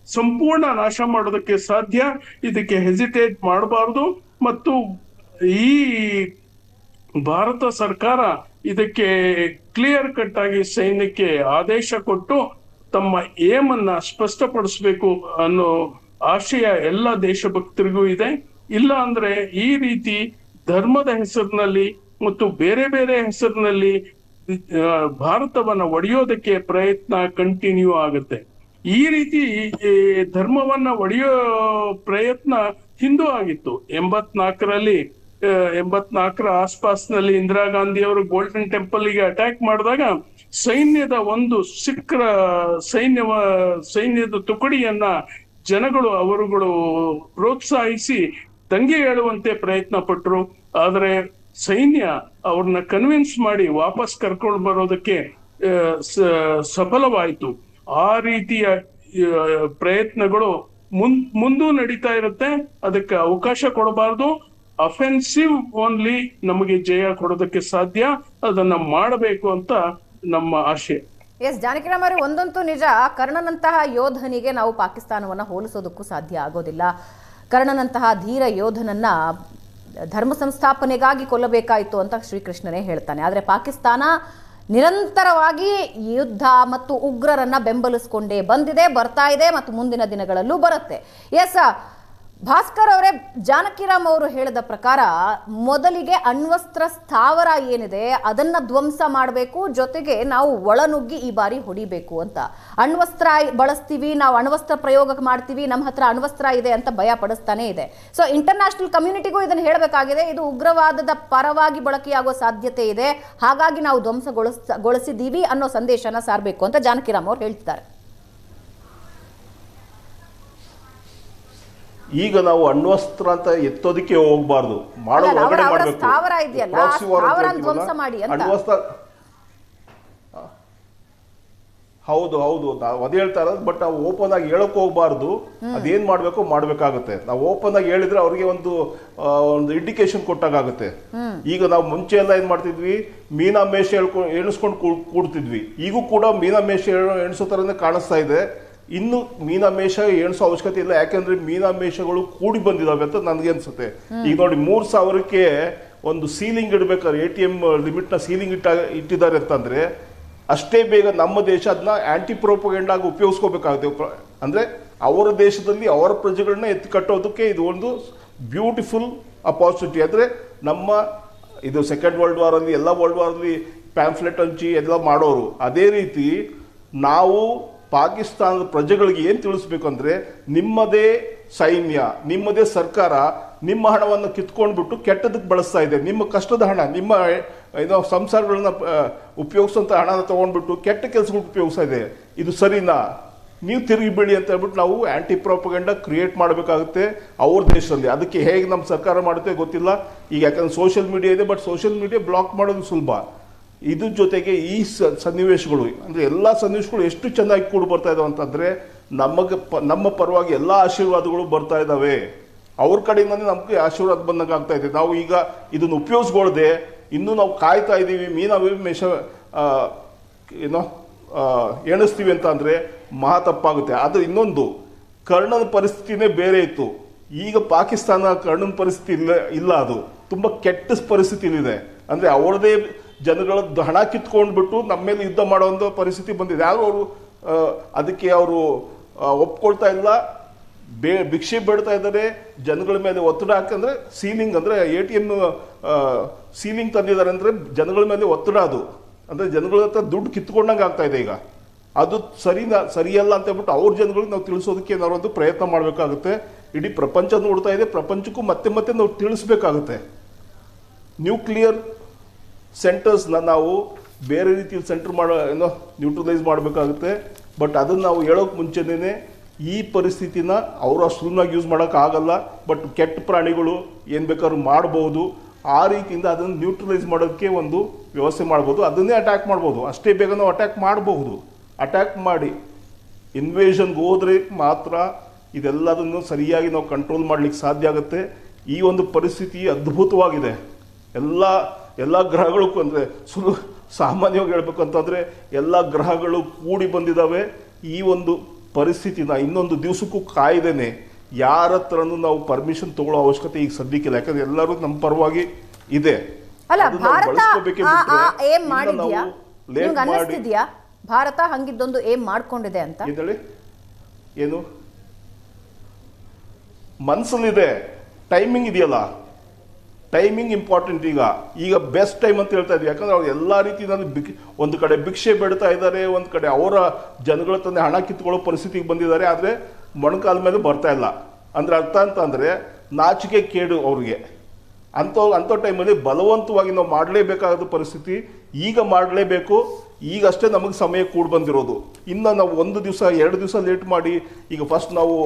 ಸಂಪೂರ್ಣ ನಾಶ ಮಾಡೋದಕ್ಕೆ ಸಾಧ್ಯ. ಇದಕ್ಕೆ ಹೆಸಿಟೇಟ್ ಮಾಡಬಾರ್ದು. ಮತ್ತು ಈ ಭಾರತ ಸರ್ಕಾರ ಇದಕ್ಕೆ ಕ್ಲಿಯರ್ ಕಟ್ ಆಗಿ ಸೈನ್ಯಕ್ಕೆ ಆದೇಶ ಕೊಟ್ಟು ತಮ್ಮ ಏಮ್ ಅನ್ನ ಸ್ಪಷ್ಟಪಡಿಸಬೇಕು ಅನ್ನೋ ಆಶಯ ಎಲ್ಲ ದೇಶಭಕ್ತರಿಗೂ ಇದೆ. ಇಲ್ಲ ಅಂದ್ರೆ ಈ ರೀತಿ ಧರ್ಮದ ಹೆಸರಿನಲ್ಲಿ ಮತ್ತು ಬೇರೆ ಬೇರೆ ಹೆಸರಿನಲ್ಲಿ ಭಾರತವನ್ನ ಒಡೆಯೋದಕ್ಕೆ ಪ್ರಯತ್ನ ಕಂಟಿನ್ಯೂ ಆಗುತ್ತೆ. ಈ ರೀತಿ ಧರ್ಮವನ್ನ ಒಡೆಯೋ ಪ್ರಯತ್ನ ಹಿಂದೂ ಆಗಿತ್ತು. ಎಂಬತ್ನಾಲ್ಕರಲ್ಲಿ ಎಂಬತ್ನಾಲ್ಕರ ಆಸ್ಪಾಸ್ನಲ್ಲಿ ಇಂದಿರಾ ಗಾಂಧಿ ಅವರು ಗೋಲ್ಡನ್ ಟೆಂಪಲ್ಗೆ ಅಟ್ಯಾಕ್ ಮಾಡಿದಾಗ ಸೈನ್ಯದ ಒಂದು ಸಿಖ್ರ ಸೈನ್ಯವ, ಸೈನ್ಯದ ತುಕಡಿಯನ್ನ ಜನಗಳು, ಅವರುಗಳು ಪ್ರೋತ್ಸಾಹಿಸಿ ದಂಗೆ ಹೇಳುವಂತೆ ಪ್ರಯತ್ನ ಪಟ್ಟರು ಆದರೆ ಸೈನ್ಯ ಅವ್ರನ್ನ ಕನ್ವಿನ್ಸ್ ಮಾಡಿ ವಾಪಸ್ ಕರ್ಕೊಂಡು ಬರೋದಕ್ಕೆ ಸಫಲವಾಯಿತು. ಆ ರೀತಿಯ ಪ್ರಯತ್ನಗಳು ಮುನ್, ಮುಂದೂ ನಡೀತಾ ಇರುತ್ತೆ. ಅದಕ್ಕೆ ಅವಕಾಶ ಕೊಡಬಾರ್ದು. ಅಫೆನ್ಸಿವ್ ಓನ್ಲಿ ನಮಗೆ ಜಯ ಕೊಡೋದಕ್ಕೆ ಸಾಧ್ಯ. ಅದನ್ನ ಮಾಡಬೇಕು ಅಂತ ನಮ್ಮ ಆಶಯ ಎಸ್ ಜಾನಕಿರಾಮ್ ಅವರೇ, ಒಂದಂತೂ ನಿಜ, ಕರ್ಣನಂತಹ ಯೋಧನಿಗೆ ನಾವು ಪಾಕಿಸ್ತಾನವನ್ನು ಹೋಲಿಸೋದಕ್ಕೂ ಸಾಧ್ಯ ಆಗೋದಿಲ್ಲ. ಕರ್ಣನಂತಹ ಧೀರ ಯೋಧನನ್ನ ಧರ್ಮ ಸಂಸ್ಥಾಪನೆಗಾಗಿ ಕೊಲ್ಲಬೇಕಾಯಿತು ಅಂತ ಶ್ರೀಕೃಷ್ಣನೇ ಹೇಳ್ತಾನೆ. ಆದರೆ ಪಾಕಿಸ್ತಾನ ನಿರಂತರವಾಗಿ ಯುದ್ಧ ಮತ್ತು ಉಗ್ರರನ್ನ ಬೆಂಬಲಿಸಿಕೊಂಡೇ ಬಂದಿದೆ ಬರ್ತಾ ಇದೆ ಮತ್ತು ಮುಂದಿನ ದಿನಗಳಲ್ಲೂ ಬರುತ್ತೆ. ಎಸ್ ಭಾಸ್ಕರ್ ಅವರೇ ಜಾನಕಿರಾಮ್ ಅವರು ಹೇಳಿದ ಪ್ರಕಾರ ಮೊದಲಿಗೆ ಅಣ್ವಸ್ತ್ರ ಸ್ಥಾವರ ಏನಿದೆ ಅದನ್ನ ಧ್ವಂಸ ಮಾಡಬೇಕು, ಜೊತೆಗೆ ನಾವು ಒಳನುಗ್ಗಿ ಈ ಬಾರಿ ಹೊಡಿಬೇಕು ಅಂತ. ಅಣ್ವಸ್ತ್ರ ಬಳಸ್ತೀವಿ, ನಾವು ಅಣ್ವಸ್ತ್ರ ಪ್ರಯೋಗ ಮಾಡ್ತೀವಿ, ನಮ್ಮ ಹತ್ರ ಅಣ್ವಸ್ತ್ರ ಇದೆ ಅಂತ ಭಯ ಪಡಿಸ್ತಾನೆ ಇದೆ. ಸೊ ಇಂಟರ್ನ್ಯಾಷನಲ್ ಕಮ್ಯುನಿಟಿಗೂ ಇದನ್ನು ಹೇಳಬೇಕಾಗಿದೆ, ಇದು ಉಗ್ರವಾದದ ಪರವಾಗಿ ಬಳಕೆಯಾಗುವ ಸಾಧ್ಯತೆ ಇದೆ, ಹಾಗಾಗಿ ನಾವು ಧ್ವಂಸಗೊಳಿಸ್, ಗೊಳಿಸಿದ್ದೀವಿ ಅನ್ನೋ ಸಂದೇಶನ ಸಾರಬೇಕು ಅಂತ ಜಾನಕಿರಾಮ್ ಅವರು ಹೇಳ್ತಿದ್ದಾರೆ. ಈಗ ನಾವು ಅಣ್ವಸ್ತ್ರ ಅಂತ ಎತ್ತೋದಕ್ಕೆ ಹೋಗ್ಬಾರ್ದು. ಮಾಡೋ ಒಳಗಡೆ ಮಾಡ್ಬೇಕು. ಅಣ್ವಸ್ತ್ರ ಹೌದು ಹೌದು ನಾವು ಅದೇ ಹೇಳ್ತಾ ಇರೋದು ಬಟ್ ನಾವು ಓಪನ್ ಆಗಿ ಹೇಳಕ್ ಹೋಗ್ಬಾರ್ದು. ಅದೇನ್ ಮಾಡ್ಬೇಕು ಮಾಡ್ಬೇಕಾಗುತ್ತೆ. ನಾವು ಓಪನ್ ಆಗಿ ಹೇಳಿದ್ರೆ ಅವ್ರಿಗೆ ಒಂದು ಒಂದು ಇಂಡಿಕೇಶನ್ ಕೊಟ್ಟಾಗುತ್ತೆ ಈಗ ನಾವು ಮುಂಚೆ ಎಲ್ಲ ಏನ್ ಮಾಡ್ತಿದ್ವಿ? ಮೀನಾ ಮೇಷ ಹೇಳ್ಕೊಂಡು ಎಣಿಸ್ಕೊಂಡು ಕೂಡ್ತಿದ್ವಿ. ಈಗೂ ಕೂಡ ಮೀನಾ ಮೇಷ ಎಣಿಸೋ ತರನೇ ಕಾಣಿಸ್ತಾ ಇದೆ. ಇನ್ನು ಮೀನಾಮೇಷ ಎಣಿಸೋ ಅವಶ್ಯಕತೆ ಇಲ್ಲ. ಯಾಕೆಂದ್ರೆ ಮೀನಾಮೇಷಗಳು ಕೂಡಿ ಬಂದಿದಾವೆ ಅಂತ ನನಗೆ ಅನ್ಸುತ್ತೆ. ಈಗ ನೋಡಿ, ಮೂರ್ ಸಾವಿರಕ್ಕೆ ಒಂದು ಸೀಲಿಂಗ್ ಇಡಬೇಕಾದ್ರೆ, ಎ ಟಿ ಎಂ ಲಿಮಿಟ್ನ ಸೀಲಿಂಗ್ ಇಟ್ಟ, ಇಟ್ಟಿದ್ದಾರೆ ಅಂತಂದ್ರೆ, ಅಷ್ಟೇ ಬೇಗ ನಮ್ಮ ದೇಶ ಅದನ್ನ ಆಂಟಿ ಪ್ರೋಪಗೆಂಡಾಗಿ ಉಪಯೋಗಿಸ್ಕೋಬೇಕಾಗುತ್ತೆ. ಅಂದ್ರೆ ಅವರ ದೇಶದಲ್ಲಿ ಅವರ ಪ್ರಜೆಗಳನ್ನ ಎತ್ತಿ ಕಟ್ಟೋದಕ್ಕೆ ಇದು ಒಂದು ಬ್ಯೂಟಿಫುಲ್ ಅಪಾರ್ಚುನಿಟಿ ಅಂದರೆ ನಮ್ಮ ಇದು ಸೆಕೆಂಡ್ ವರ್ಲ್ಡ್ ವಾರಲ್ಲಿ ಎಲ್ಲ ವರ್ಲ್ಡ್ ವಾರಲ್ಲಿ ಪ್ಯಾಂಫ್ಲೆಟ್ ಹಂಚಿ ಎಲ್ಲ ಮಾಡೋರು, ಅದೇ ರೀತಿ ನಾವು ಪಾಕಿಸ್ತಾನದ ಪ್ರಜೆಗಳಿಗೆ ಏನು ತಿಳಿಸ್ಬೇಕು ಅಂದರೆ, ನಿಮ್ಮದೇ ಸೈನ್ಯ, ನಿಮ್ಮದೇ ಸರ್ಕಾರ, ನಿಮ್ಮ ಹಣವನ್ನು ಕಿತ್ಕೊಂಡ್ಬಿಟ್ಟು ಕೆಟ್ಟದಕ್ಕೆ ಬಳಸ್ತಾ ಇದೆ. ನಿಮ್ಮ ಕಷ್ಟದ ಹಣ, ನಿಮ್ಮ, ಏನೋ ಸಂಸಾರಗಳನ್ನ ಉಪಯೋಗಿಸುವಂಥ ಹಣನ ತಗೊಂಡ್ಬಿಟ್ಟು ಕೆಟ್ಟ ಕೆಲಸಗಳು ಉಪಯೋಗಿಸ್ತಾ ಇದೆ. ಇದು ಸರಿನಾ? ನೀವು ತಿರುಗಿ ಬೀಳಿ ಅಂತ ಹೇಳ್ಬಿಟ್ಟು ನಾವು ಆ್ಯಂಟಿ ಪ್ರಾಪಗಂಡ ಕ್ರಿಯೇಟ್ ಮಾಡಬೇಕಾಗುತ್ತೆ ಅವ್ರ ದೇಶದಲ್ಲಿ. ಅದಕ್ಕೆ ಹೇಗೆ ನಮ್ಮ ಸರ್ಕಾರ ಮಾಡುತ್ತೆ ಗೊತ್ತಿಲ್ಲ. ಈಗ ಯಾಕಂದ್ರೆ ಸೋಷಿಯಲ್ ಮೀಡಿಯಾ ಇದೆ ಬಟ್ ಸೋಷಿಯಲ್ ಮೀಡಿಯಾ ಬ್ಲಾಕ್ ಮಾಡೋದು ಸುಲಭ. ಇದ್ರ ಜೊತೆಗೆ ಈ ಸನ್ನಿವೇಶಗಳು, ಅಂದರೆ ಎಲ್ಲ ಸನ್ನಿವೇಶಗಳು ಎಷ್ಟು ಚೆನ್ನಾಗಿ ಕೂಡಿ ಬರ್ತಾ ಇದಾವೆ ಅಂತಂದರೆ ನಮಗೆ ಪ, ನಮ್ಮ ಪರವಾಗಿ ಎಲ್ಲ ಆಶೀರ್ವಾದಗಳು ಬರ್ತಾ ಇದ್ದಾವೆ ಅವ್ರ ಕಡೆಯಿಂದನೇ ನಮಗೆ ಆಶೀರ್ವಾದ ಬಂದಂಗೆ ಆಗ್ತಾ ಇದೆ. ನಾವು ಈಗ ಇದನ್ನು ಉಪಯೋಗಿಸ್ಕೊಳ್ದೆ, ಇನ್ನೂ ನಾವು ಕಾಯ್ತಾ ಇದ್ದೀವಿ ಮೀನವೇ ಮೇಷ ಮೆಷ ಏನೋ ಎಣಿಸ್ತೀವಿ ಅಂತ ಅಂದರೆ ಮಹಾ ತಪ್ಪಾಗುತ್ತೆ ಆದರೆ ಇನ್ನೊಂದು, ಕರ್ಣನ ಪರಿಸ್ಥಿತಿನೇ ಬೇರೆ ಇತ್ತು. ಈಗ ಪಾಕಿಸ್ತಾನ ಕರ್ಣನ ಪರಿಸ್ಥಿತಿ ಇಲ್ಲ ಇಲ್ಲ ಅದು. ತುಂಬ ಕೆಟ್ಟ ಪರಿಸ್ಥಿತಿಲಿದೆ ಅಂದರೆ ಅವ್ರದೇ ಜನಗಳ ಹಣ ಕಿತ್ಕೊಂಡ್ಬಿಟ್ಟು ನಮ್ಮ ಮೇಲೆ ಯುದ್ಧ ಮಾಡೋ ಒಂದು ಪರಿಸ್ಥಿತಿ ಬಂದಿದೆ. ಯಾರು ಅವರು ಅದಕ್ಕೆ ಅವರು ಒಪ್ಕೊಳ್ತಾ ಇಲ್ಲ, ಬೇ, ಭಿಕ್ಷೆ ಬೇಡ್ತಾ ಇದ್ದಾರೆ. ಜನಗಳ ಮೇಲೆ ಒತ್ತಡ ಹಾಕಂದ್ರೆ ಸೀಲಿಂಗ್ ಅಂದರೆ ಎ ಟಿ ಎಂ ಸೀಲಿಂಗ್ ತಂದಿದ್ದಾರೆ ಅಂದರೆ ಜನಗಳ ಮೇಲೆ ಒತ್ತಡ ಅದು. ಅಂದರೆ ಜನಗಳ ಹತ್ರ ದುಡ್ಡು ಕಿತ್ಕೊಂಡಂಗೆ ಆಗ್ತಾ ಇದೆ ಈಗ. ಅದು ಸರಿನಾ, ಸರಿಯಲ್ಲ ಅಂತ ಹೇಳ್ಬಿಟ್ಟು ಅವ್ರ ಜನಗಳಿಗೆ ನಾವು ತಿಳಿಸೋದಕ್ಕೆ ಏನಾದ್ರು ಒಂದು ಪ್ರಯತ್ನ ಮಾಡಬೇಕಾಗುತ್ತೆ. ಇಡೀ ಪ್ರಪಂಚ ನೋಡ್ತಾ ಇದೆ. ಪ್ರಪಂಚಕ್ಕೂ ಮತ್ತೆ ಮತ್ತೆ ನಾವು ತಿಳಿಸ್ಬೇಕಾಗುತ್ತೆ. ನ್ಯೂಕ್ಲಿಯರ್ ಸೆಂಟರ್ಸ್ನ ನಾವು ಬೇರೆ ರೀತಿಯಲ್ಲಿ ಸೆಂಟರ್ ಮಾಡೋ, ಏನೋ ನ್ಯೂಟ್ರಲೈಸ್ ಮಾಡಬೇಕಾಗುತ್ತೆ. ಬಟ್ ಅದನ್ನು ನಾವು ಹೇಳೋಕ್ಕೆ ಮುಂಚೆನೇ ಈ ಪರಿಸ್ಥಿತಿನ ಅವರು ಅಷ್ಟುನಾಗಿ ಯೂಸ್ ಮಾಡೋಕ್ಕಾಗಲ್ಲ ಬಟ್ ಕೆಟ್ಟ ಪ್ರಾಣಿಗಳು ಏನು ಬೇಕಾದ್ರೂ ಮಾಡ್ಬೋದು. ಆ ರೀತಿಯಿಂದ ಅದನ್ನು ನ್ಯೂಟ್ರಲೈಸ್ ಮಾಡೋದಕ್ಕೆ ಒಂದು ವ್ಯವಸ್ಥೆ ಮಾಡ್ಬೋದು. ಅದನ್ನೇ ಅಟ್ಯಾಕ್ ಮಾಡ್ಬೋದು. ಅಷ್ಟೇ ಬೇಗ ನಾವು ಅಟ್ಯಾಕ್ ಮಾಡಬಹುದು. ಅಟ್ಯಾಕ್ ಮಾಡಿ ಇನ್ವೇಷನ್ಗೆ ಹೋದರೆ ಮಾತ್ರ ಇದೆಲ್ಲದನ್ನು ಸರಿಯಾಗಿ ನಾವು ಕಂಟ್ರೋಲ್ ಮಾಡ್ಲಿಕ್ಕೆ ಸಾಧ್ಯ ಆಗುತ್ತೆ. ಈ ಒಂದು ಪರಿಸ್ಥಿತಿ ಅದ್ಭುತವಾಗಿದೆ. ಎಲ್ಲ ಎಲ್ಲ ಗ್ರಹಗಳು ಅಂದರೆ ಸುಲು ಸಾಮಾನ್ಯವಾಗಿ ಹೇಳಬೇಕು ಅಂತಂದರೆ ಎಲ್ಲ ಗ್ರಹಗಳು ಕೂಡಿ ಬಂದಿದ್ದಾವೆ ಈ ಒಂದು ಪರಿಸ್ಥಿತಿನ ಇನ್ನೊಂದು ದಿವಸಕ್ಕೂ ಕಾಯ್ದೇನೆ ಯಾರ ಹತ್ರನೂ ನಾವು ಪರ್ಮಿಷನ್ ತಗೊಳ್ಳೋ ಅವಶ್ಯಕತೆ ಈಗ ಸದ್ಯಕ್ಕಿಲ್ಲ ಯಾಕಂದ್ರೆ ಎಲ್ಲರೂ ನಮ್ಮ ಪರವಾಗಿ ಇದೆ. ಅಲ್ಲ ಭಾರತ ಹಂಗಿದ್ದೊಂದು ಏಮ್ ಮಾಡ್ಕೊಂಡಿದೆ ಅಂತ? ಹೇಳಿ? ಏನು? ಮನ್ಸಲ್ಲಿದೆ. ಟೈಮಿಂಗ್ ಇದೆಯಲ್ಲ? ಟೈಮಿಂಗ್ ಇಂಪಾರ್ಟೆಂಟ್ ಈಗ. ಈಗ ಬೆಸ್ಟ್ ಟೈಮ್ ಅಂತ ಹೇಳ್ತಾ ಇದ್ವಿ ಯಾಕಂದ್ರೆ ಅವ್ರು ಎಲ್ಲ ರೀತಿಯಲ್ಲಿ ಬಿಕ್, ಒಂದು ಕಡೆ ಭಿಕ್ಷೆ ಬೇಡ್ತಾ ಇದ್ದಾರೆ, ಒಂದು ಕಡೆ ಅವರ ಜನಗಳ ತಂದೆ ಹಣ ಕಿತ್ಕೊಳ್ಳೋ ಪರಿಸ್ಥಿತಿಗೆ ಬಂದಿದ್ದಾರೆ. ಆದರೆ ಮೊಣಕಾಲ ಮೇಲೆ ಬರ್ತಾ ಇಲ್ಲ. ಅಂದರೆ ಅರ್ಥ ಅಂತ ಅಂದರೆ ನಾಚಿಕೆ ಕೇಡು ಅವ್ರಿಗೆ. ಅಂಥ ಅಂಥ ಟೈಮಲ್ಲಿ ಬಲವಂತವಾಗಿ ನಾವು ಮಾಡಲೇಬೇಕಾದ ಪರಿಸ್ಥಿತಿ ಈಗ ಮಾಡಲೇಬೇಕು. ಈಗಷ್ಟೇ ನಮಗೆ ಸಮಯ ಕೂಡ ಬಂದಿರೋದು. ಇನ್ನು ನಾವು ಒಂದು ದಿವಸ, ಎರಡು ದಿವಸ ಲೇಟ್ ಮಾಡಿ, ಈಗ ಫಸ್ಟ್ ನಾವು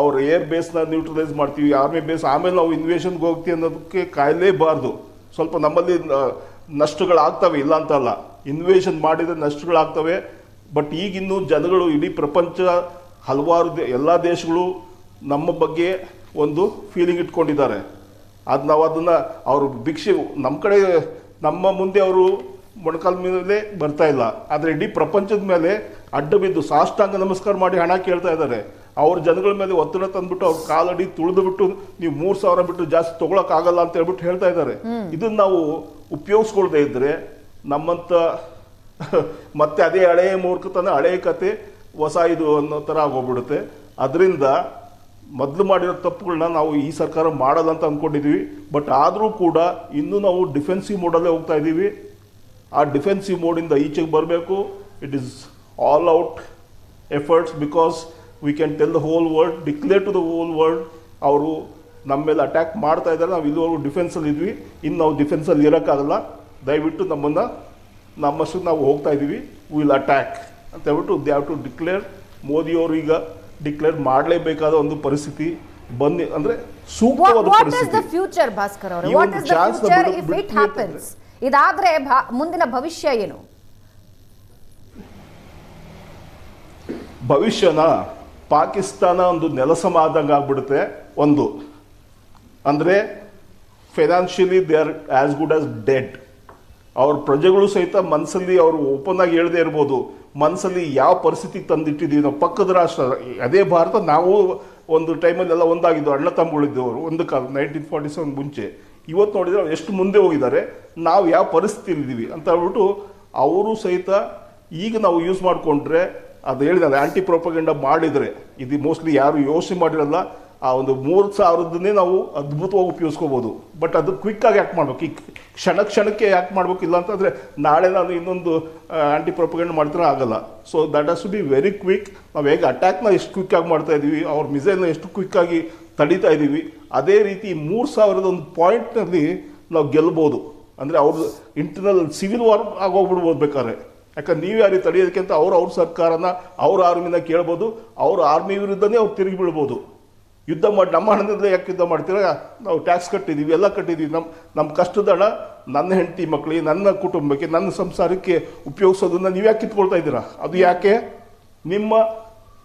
ಅವ್ರ ಏರ್ ಬೇಸ್ನ ನ್ಯೂಟ್ರಲೈಸ್ ಮಾಡ್ತೀವಿ ಆರ್ಮಿ ಬೇಸ್ ಆಮೇಲೆ ನಾವು ಇನ್ವೇಷನ್ಗೆ ಹೋಗ್ತೀವಿ ಅನ್ನೋದಕ್ಕೆ ಕಾಯಲೇಬಾರ್ದು ಸ್ವಲ್ಪ ನಮ್ಮಲ್ಲಿ ನಷ್ಟಗಳಾಗ್ತವೆ, ಇಲ್ಲ ಅಂತಲ್ಲ ಇನ್ವೇಷನ್ ಮಾಡಿದರೆ ನಷ್ಟಗಳಾಗ್ತವೆ ಬಟ್ ಈಗಿನ್ನೂ ಜನಗಳು ಇಡೀ ಪ್ರಪಂಚ ಹಲವಾರು ಎಲ್ಲ ದೇಶಗಳು ನಮ್ಮ ಬಗ್ಗೆ ಒಂದು ಫೀಲಿಂಗ್ ಇಟ್ಕೊಂಡಿದ್ದಾರೆ. ಅದು ನಾವು ಅದನ್ನು ಅವರು ಭಿಕ್ಷೆ ನಮ್ಮ ಕಡೆ, ನಮ್ಮ ಮುಂದೆ ಅವರು ಮೊಣಕಾಲ ಮೇಲೆ ಬರ್ತಾ ಇಲ್ಲ. ಆದರೆ ಇಡೀ ಪ್ರಪಂಚದ ಮೇಲೆ ಅಡ್ಡ ಬಿದ್ದು ಸಾಷ್ಟಾಂಗ ನಮಸ್ಕಾರ ಮಾಡಿ ಹಣ ಕೇಳ್ತಾ ಇದ್ದಾರೆ. ಅವ್ರ ಜನಗಳ ಮೇಲೆ ಒತ್ತಡ ತಂದ್ಬಿಟ್ಟು ಅವ್ರ ಕಾಲಡಿ ತುಳಿದು ಬಿಟ್ಟು ನೀವು ಮೂರು ಸಾವಿರ ಬಿಟ್ಟು ಜಾಸ್ತಿ ತಗೊಳಕ್ಕಾಗಲ್ಲ ಅಂತ ಹೇಳ್ಬಿಟ್ಟು ಹೇಳ್ತಾ ಇದ್ದಾರೆ. ಇದನ್ನ ನಾವು ಉಪಯೋಗಿಸ್ಕೊಳ್ದೇ ಇದ್ರೆ ನಮ್ಮಂತ ಮತ್ತೆ ಅದೇ ಹಳೆಯ ಮೂರ್ಖತನ ಹಳೆಯ ಕತೆ ಹೊಸ ಇದು ಅನ್ನೋ ಥರ ಆಗೋಗ್ಬಿಡುತ್ತೆ. ಅದರಿಂದ ಮೊದಲು ಮಾಡಿರೋ ತಪ್ಪುಗಳನ್ನ ನಾವು ಈ ಸರ್ಕಾರ ಮಾಡಲ್ಲ ಅಂತ ಅಂದ್ಕೊಂಡಿದ್ದೀವಿ ಬಟ್ ಆದರೂ ಕೂಡ ಇನ್ನೂ ನಾವು ಡಿಫೆನ್ಸಿವ್ ಮೋಡಲ್ಲೇ ಹೋಗ್ತಾ ಇದ್ದೀವಿ ಆ ಡಿಫೆನ್ಸಿವ್ ಮೋಡಿಂದ ಈಚೆಗೆ ಬರಬೇಕು. It is all out efforts because we can tell the whole world declare to the whole world ಅವರು ನಮ್ಮ ಮೇಲೆ ಅಟ್ಯಾಕ್ ಮಾಡ್ತಾ ಇದ್ದಾರೆ. ನಾವು ಇಲ್ಲಿವರೆಗೂ ಡಿಫೆನ್ಸಲ್ಲಿ ಇದ್ವಿ. ಇನ್ನು ನಾವು ಡಿಫೆನ್ಸಲ್ಲಿ ಇರೋಕ್ಕಾಗಲ್ಲ. ದಯವಿಟ್ಟು ನಮ್ಮನ್ನು ನಮ್ಮಷ್ಟು ನಾವು ಹೋಗ್ತಾ ಇದ್ದೀವಿ. ವಿಲ್ ಅಟ್ಯಾಕ್ ಅಂತ ಹೇಳ್ಬಿಟ್ಟು ದೇ ಹ್ಯಾವ್ ಟು ಡಿಕ್ಲೇರ್ ಮೋದಿಯವರು ಈಗ ಡಿಕ್ಲೇರ್ ಮಾಡಲೇಬೇಕಾದ ಒಂದು ಪರಿಸ್ಥಿತಿ ಬನ್ನಿ. ಅಂದರೆ ಸೂಕ್ತವಾದ ಪರಿಸ್ಥಿತಿ. ಫ್ಯೂಚರ್ ಭಾಸ್ಕರ್ ಅವರೇ? What is the future if it ಬಿಡ್ತೀವಿ ಹ್ಯಾಪನ್ಸ್ ಇದಾದ್ರೆ ಮುಂದಿನ ಭವಿಷ್ಯ ಏನು? ಭವಿಷ್ಯನ ಪಾಕಿಸ್ತಾನ ಒಂದು ನೆಲಸಮ ಆದಂಗೆ ಆಗ್ಬಿಡುತ್ತೆ ಒಂದು. ಅಂದರೆ financially they are as good as dead ಅವ್ರ ಪ್ರಜೆಗಳು ಸಹಿತ ಮನಸ್ಸಲ್ಲಿ ಅವರು ಓಪನ್ ಆಗಿ ಹೇಳದೇ ಇರ್ಬೋದು. ಮನಸ್ಸಲ್ಲಿ ಯಾವ ಪರಿಸ್ಥಿತಿಗೆ ತಂದಿಟ್ಟಿದ್ದೀವಿ ನಾವು ಪಕ್ಕದ ರಾಷ್ಟ್ರ, ಅದೇ ಭಾರತ ನಾವು ಒಂದು ಟೈಮಲ್ಲೆಲ್ಲ ಒಂದಾಗಿದ್ದು ಅಣ್ಣ ತಮ್ಮಗಳಿದ್ದವರು. ಒಂದು ಕಾಲ ನೈನ್ಟೀನ್ ಫಾರ್ಟಿ ಸೆವೆನ್ ಮುಂಚೆ. ಇವತ್ತು ನೋಡಿದ್ರೆ ಅವ್ರು ಎಷ್ಟು ಮುಂದೆ ಹೋಗಿದ್ದಾರೆ, ನಾವು ಯಾವ ಪರಿಸ್ಥಿತಿಯಲ್ಲಿ ಇದ್ದೀವಿ ಅಂತ ಹೇಳ್ಬಿಟ್ಟು ಅವರು ಸಹಿತ ಈಗ ನಾವು ಯೂಸ್ ಮಾಡಿಕೊಂಡ್ರೆ ಅದು ಹೇಳಿದ ಆ್ಯಂಟಿ ಪ್ರೊಪಗಂಡ ಮಾಡಿದರೆ, ಇದು ಮೋಸ್ಟ್ಲಿ ಯಾರು ಯೋಚನೆ ಮಾಡಿರಲ್ಲ, ಆ ಒಂದು ಮೂರು ಸಾವಿರದನ್ನೇ ನಾವು ಅದ್ಭುತವಾಗಿ ಉಪಯೋಗಿಸ್ಕೋಬೋದು. ಬಟ್ ಅದು ಕ್ವಿಕ್ಕಾಗಿ ಆಗಿ ಯಾಕೆ ಮಾಡ್ಬೇಕು. ಈ ಕ್ಷಣ ಕ್ಷಣಕ್ಕೆ ಯಾಕೆ ಮಾಡ್ಬೇಕು, ಇಲ್ಲ ಅಂತಂದರೆ ನಾಳೆ ನಾನು ಇನ್ನೊಂದು ಆ್ಯಂಟಿ ಪ್ರೊಪಗೆಂಡ್ ಮಾಡ್ತಾರೆ ಆಗಲ್ಲ. So that has to be very quick ನಾವು ಹೇಗೆ ಅಟ್ಯಾಕ್ನ ಎಷ್ಟು ಕ್ವಿಕ್ಕಾಗಿ ಮಾಡ್ತಾ ಇದ್ದೀವಿ ಅವ್ರ ಮಿಸೈಲ್ನ ಎಷ್ಟು ಕ್ವಿಕ್ಕಾಗಿ ತಡೀತಾ ಇದ್ದೀವಿ. ಅದೇ ರೀತಿ ಮೂರು ಸಾವಿರದ ಒಂದು ಪಾಯಿಂಟ್ನಲ್ಲಿ ನಾವು ಗೆಲ್ಬೋದು. ಅಂದರೆ ಅವ್ರದ್ದು ಇಂಟರ್ನಲ್ ಸಿವಿಲ್ ವಾರ್ ಆಗೋಗ್ಬಿಡ್ಬೋದು ಬೇಕಾದ್ರೆ. ಯಾಕಂದ್ರೆ ನೀವು ಯಾರಿಗೆ ತಡೆಯೋದಕ್ಕೆ ಅಂತ ಅವ್ರು ಅವ್ರ ಸರ್ಕಾರನ, ಅವ್ರ ಆರ್ಮಿನ ಕೇಳ್ಬೋದು, ಅವ್ರ ಆರ್ಮಿ ವಿರುದ್ಧನೇ ಅವ್ರು ತಿರುಗಿ ಬಿಡ್ಬೋದು ಯುದ್ಧ ಮಾಡಿ, ನಮ್ಮ ಹಣದಿಂದ ಯಾಕೆ ಯುದ್ಧ ಮಾಡ್ತೀರಾ? ನಾವು ಟ್ಯಾಕ್ಸ್ ಕಟ್ಟಿದ್ದೀವಿ ಎಲ್ಲ ಕಟ್ಟಿದ್ದೀವಿ ನಮ್ಮ ನಮ್ಮ ಕಷ್ಟದ ಹಣ ನನ್ನ ಹೆಂಡತಿ ಮಕ್ಕಳಿಗೆ ನನ್ನ ಕುಟುಂಬಕ್ಕೆ, ನನ್ನ ಸಂಸಾರಕ್ಕೆ ಉಪಯೋಗಿಸೋದನ್ನ ನೀವು ಯಾಕೆ ಕಿತ್ಕೊಳ್ತಾ ಇದ್ದೀರಾ? ಅದು ಯಾಕೆ? ನಿಮ್ಮ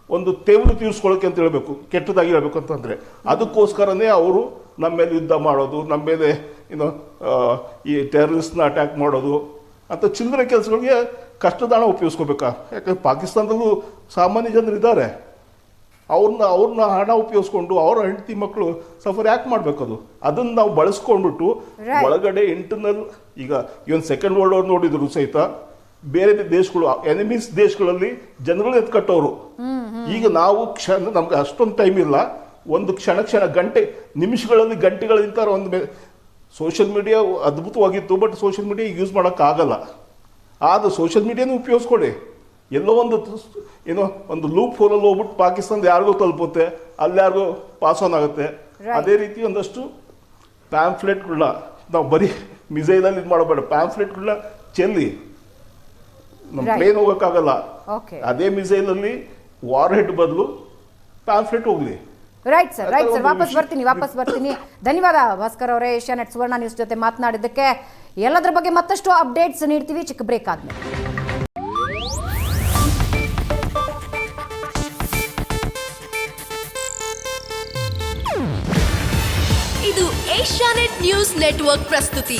ಒಂದು ತೇವರು ತೀರಿಸ್ಕೊಳ್ಳೋಕೆ ಅಂತ ಹೇಳಬೇಕು ಕೆಟ್ಟದಾಗಿ ಹೇಳಬೇಕು ಅಂತಂದರೆ ಅದಕ್ಕೋಸ್ಕರನೇ ಅವರು ನಮ್ಮ ಮೇಲೆ ಯುದ್ಧ ಮಾಡೋದು ನಮ್ಮ ಮೇಲೆ ಏನು ಈ ಟೆರರಿಸ್ಟ್ನ ಅಟ್ಯಾಕ್ ಮಾಡೋದು ಅಂತ ಚಿಲ್ಲರೆ ಕೆಲಸಗಳಿಗೆ ಕಷ್ಟದ ಹಣ ಉಪಯೋಗಿಸ್ಕೋಬೇಕಾ? ಯಾಕಂದ್ರೆ ಪಾಕಿಸ್ತಾನದಲ್ಲೂ ಸಾಮಾನ್ಯ ಜನರು ಇದ್ದಾರೆ. ಅವ್ರನ್ನ ಅವ್ರನ್ನ ಹಣ ಉಪಯೋಗಿಸ್ಕೊಂಡು ಅವರ ಹೆಂಡತಿ ಮಕ್ಕಳು ಸಫರ್ ಯಾಕೆ ಮಾಡಬೇಕು ಅದು ಅದನ್ನ ನಾವು ಬಳಸ್ಕೊಂಡ್ಬಿಟ್ಟು. ಒಳಗಡೆ ಇಂಟರ್ನಲ್ ಈಗ ಇವನ್ ಸೆಕೆಂಡ್ ವರ್ಲ್ಡ್ ವಾರ್ ನೋಡಿದ್ರು ಸಹಿತ ಬೇರೆ ದೇಶಗಳು ಎನಿಮೀಸ್ ದೇಶಗಳಲ್ಲಿ ಜನಗಳು ಎತ್ಕಟ್ಟೋರು. ಈಗ ನಾವು ಕ್ಷಣ ನಮ್ಗೆ ಅಷ್ಟೊಂದು ಟೈಮ್ ಇಲ್ಲ. ಒಂದು ಕ್ಷಣ ಕ್ಷಣ ಗಂಟೆ ನಿಮಿಷಗಳಲ್ಲಿ ಗಂಟೆಗಳಿಂದ ಒಂದು ಸೋಷಿಯಲ್ ಮೀಡಿಯಾ ಅದ್ಭುತವಾಗಿತ್ತು ಬಟ್ ಸೋಷಿಯಲ್ ಮೀಡಿಯಾ ಯೂಸ್ ಮಾಡೋಕ್ಕಾಗಲ್ಲ. ಆದ್ರೆ ಸೋಷಿಯಲ್ ಮೀಡಿಯಾನು ಉಪಯೋಗಿಸ್ಕೊಡಿ. ಎಲ್ಲೋ ಒಂದು ಏನೋ ಒಂದು ಲೂಪ್ ಫೋನಲ್ಲಿ ಹೋಗ್ಬಿಟ್ಟು ಪಾಕಿಸ್ತಾನದ ಯಾರಿಗೋ ತಲುಪುತ್ತೆ ಅಲ್ಲಿ ಯಾರಿಗೋ ಪಾಸ್ ಆನ್ ಆಗುತ್ತೆ. ಅದೇ ರೀತಿ ಒಂದಷ್ಟು ಪ್ಯಾಂಫ್ಲೆಟ್ಗಳನ್ನ ನಾವು ಬರೀ ಮಿಸೈಲಲ್ಲಿ ಇದು ಮಾಡಬೇಡ. ಪ್ಯಾಂಫ್ಲೆಟ್ಗಳನ್ನ ಚೆಲ್ಲಿ. ನಮ್ಮ. ಪ್ಲೇನ್ ಹೋಗೋಕ್ಕಾಗಲ್ಲ. ಓಕೆ ಅದೇ ಮಿಸೈಲಲ್ಲಿ ವಾರ್ ಹೆಡ್ ಬದಲು ಪ್ಯಾಂಫ್ಲೆಟ್ ಹೋಗ್ಲಿ. ರೈಟ್ ಸರ್ ರೈಟ್ ಸರ್ ವಾಪಸ್ ಬರ್ತೀನಿ ವಾಪಸ್ ಬರ್ತೀನಿ. ಧನ್ಯವಾದ ಭಾಸ್ಕರ್ ಅವರೇ. ಏಷ್ಯಾ ನೆಟ್ ಸುವರ್ಣ ನ್ಯೂಸ್ ಜೊತೆ ಮಾತನಾಡಿದ್ದಕ್ಕೆ ಎಲ್ಲದರ ಬಗ್ಗೆ ಮತ್ತಷ್ಟು ಅಪ್ಡೇಟ್ಸ್ ನೀಡ್ತೀವಿ. ಚಿಕ್ಕ ಬ್ರೇಕ್ ಆದ್ಮೇಲೆ. ಇದು ಏಷ್ಯಾನೆಟ್ ನ್ಯೂಸ್ ನೆಟ್ವರ್ಕ್ ಪ್ರಸ್ತುತಿ.